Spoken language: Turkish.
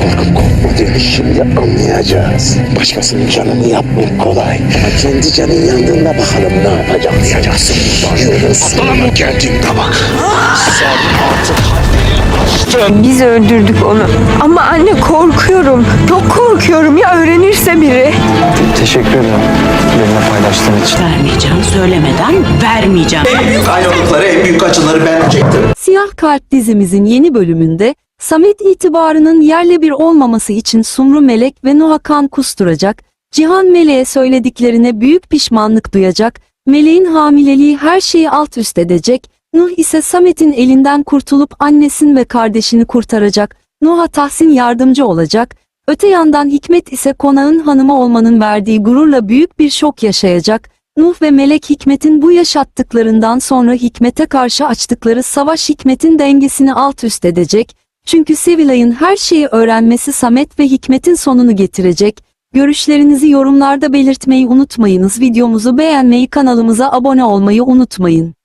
korkup korkmadığını şimdi anlayacağız. Başkasının canını yapmak kolay. Ama kendi canın yandığında bakalım ne yapacak diyacaksın. Yolun sonuna geldiğinde bak. Sen artık Biz öldürdük onu. Ama anne korkuyorum. Çok korkuyorum ya öğrenirse biri. Teşekkür ederim benimle paylaştığın için. Vermeyeceğim söylemeden vermeyeceğim. En büyük ayrılıkları, en büyük acıları ben çektim. Siyah Kalp dizimizin yeni bölümünde Samet itibarının yerle bir olmaması için Sumru Melek ve Nuh kan kusturacak, Cihan Melek'e söylediklerine büyük pişmanlık duyacak, Melek'in hamileliği her şeyi alt üst edecek, Nuh ise Samet'in elinden kurtulup annesini ve kardeşini kurtaracak, Nuh'a Tahsin yardımcı olacak, öte yandan Hikmet ise konağın hanımı olmanın verdiği gururla büyük bir şok yaşayacak, Nuh ve Melek Hikmet'in bu yaşattıklarından sonra Hikmet'e karşı açtıkları savaş Hikmet'in dengesini alt üst edecek. Çünkü Sevilay'ın her şeyi öğrenmesi Samet ve Hikmet'in sonunu getirecek. Görüşlerinizi yorumlarda belirtmeyi unutmayınız. Videomuzu beğenmeyi kanalımıza abone olmayı unutmayın.